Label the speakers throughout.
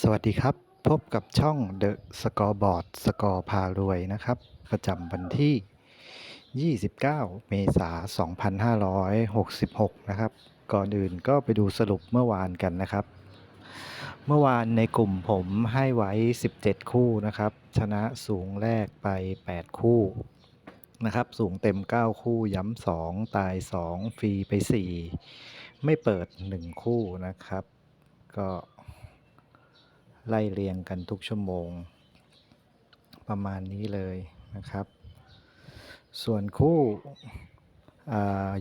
Speaker 1: สวัสดีครับ พบกับช่อง The Scoreboard สกอร์พารวยนะครับ ประจำวันที่ 29 เมษายน 2566 นะครับ ก่อนอื่นก็ไปดูสรุปเมื่อวานกันนะครับ เมื่อวานในกลุ่มผมให้ไว้ 17 คู่นะครับ ชนะสูงแรกไป 8 คู่นะครับ สูงเต็ม 9 คู่ย้ำ2 ตาย 2 ฟรีไป 4 ไม่เปิด 1 คู่นะครับ ก็ ไล่เรียงกันทุกชั่วโมง ประมาณนี้เลยนะครับ ส่วนคู่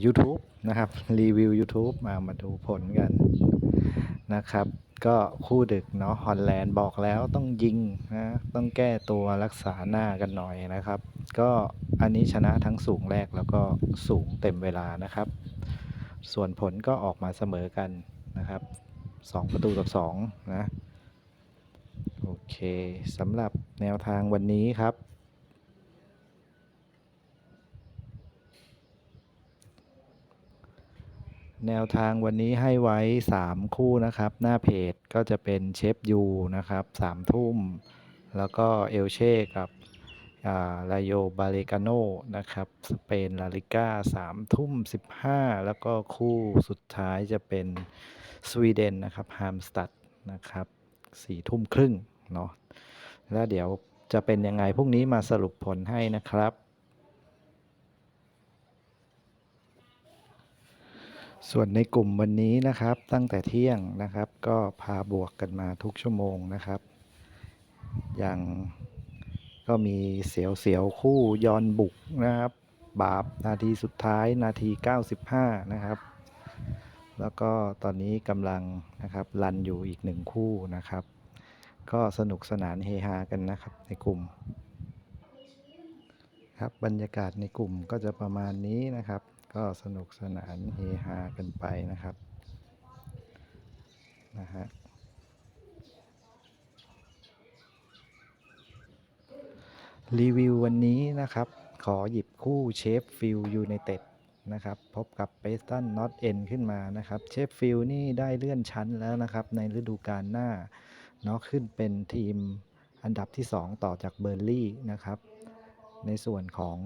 Speaker 1: YouTube นะครับ รีวิว YouTube มามาดูผลกันนะครับ ก็คู่ดึกเนาะฮอลแลนด์บอกแล้วต้องยิงนะ ต้องแก้ตัวรักษาหน้ากันหน่อยนะครับ ก็อันนี้ชนะทั้งสูงแรกแล้วก็สูงเต็มเวลานะครับ ส่วนผลก็ออกมาเสมอกันนะครับ 2 ประตูต่อ2นะ เคสำหรับแนวทางวันนี้ครับ แนวทางวันนี้ให้ไว้ 3 คู่นะครับ หน้าเพจก็จะเป็นเชฟยูนะครับ3ทุ่ม แล้วก็เอลเช่กับลาโยบาเลกาโนนะครับ สเปนลาลิก้า3ทุ่ม 15 แล้วก็คู่สุดท้ายจะเป็นสวีเดนนะครับฮามสตัดนะครับ4ทุ่มครึ่ง เนาะแล้วเดี๋ยวจะเป็นยังไงพรุ่งนี้มาสรุปผลให้นะครับ ส่วนในกลุ่มวันนี้นะครับตั้งแต่เที่ยงนะครับ ก็พาบวกกันมาทุกชั่วโมงนะครับ อย่างก็มีเสียวเสียวคู่ยอนบุกนะครับ บาปนาทีสุดท้ายนาที 95 นะครับ แล้วก็ตอนนี้กำลังนะครับรันอยู่อีกหนึ่งคู่นะครับ ก็สนุกสนานเฮฮากันนะครับในกลุ่ม ครับบรรยากาศในกลุ่มก็จะประมาณนี้นะครับ ก็สนุกสนานเฮฮากันไปนะครับนะฮะรีวิววันนี้นะครับ ขอหยิบคู่เชฟฟิลยูไนเต็ดนะครับ พบกับเปสตันนอตเอ็นขึ้นมานะครับ เชฟฟิลนี่ได้เลื่อนชั้นแล้วนะครับ ในฤดูกาลหน้า เนาะขึ้นเป็นทีมอันดับที่ 2 ต่อจากเบอร์ลี่นะครับ ในส่วนของ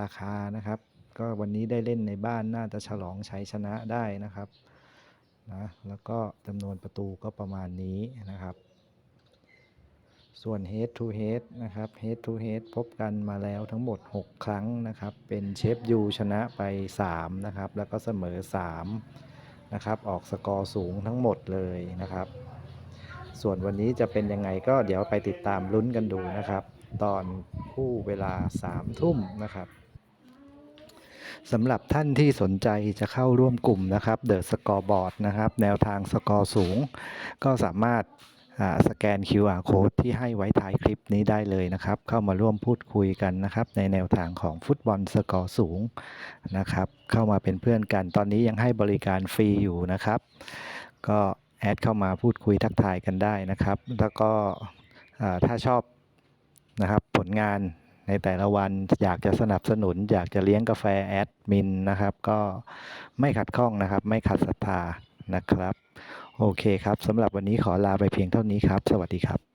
Speaker 1: ราคานะครับ ก็วันนี้ได้เล่นในบ้านน่าจะฉลองชัยชนะได้นะครับนะแล้วก็จำนวนประตูก็ประมาณนี้นะครับ ส่วน head to head นะครับ head to head พบกันมาแล้วทั้งหมด 6 ครั้งนะครับ เป็นเชฟยูชนะไป 3 นะครับ แล้วก็เสมอ 3 นะครับ ออกสกอร์สูงทั้งหมดเลยนะครับ ส่วนวันนี้จะเป็นยังไงก็เดี๋ยวไปติดตามลุ้นกันดูนะครับ ตอนคู่เวลา3ทุ่มนะครับสำหรับท่านที่สนใจจะเข้าร่วมกลุ่มนะครับ The Scoreboard นะครับ แนวทางสกอร์สูง ก็สามารถสแกน QR code ที่ให้ไว้ท้ายคลิปนี้ได้เลยนะครับ เข้ามาร่วมพูดคุยกันนะครับ ในแนวทางของฟุตบอลสกอร์สูงนะครับ เข้ามาเป็นเพื่อนกัน ตอนนี้ยังให้บริการฟรีอยู่นะครับ ก็ แอดเข้ามาพูดคุยทักทายกันได้นะครับ แล้วก็ถ้าชอบนะครับผลงานในแต่ละวันอยากจะสนับสนุน อยากจะเลี้ยงกาแฟแอดมินนะครับ ก็ไม่ขัดข้องนะครับ ไม่ขัดศรัทธานะครับ โอเคครับสำหรับวันนี้ขอลาไปเพียงเท่านี้ครับ สวัสดีครับ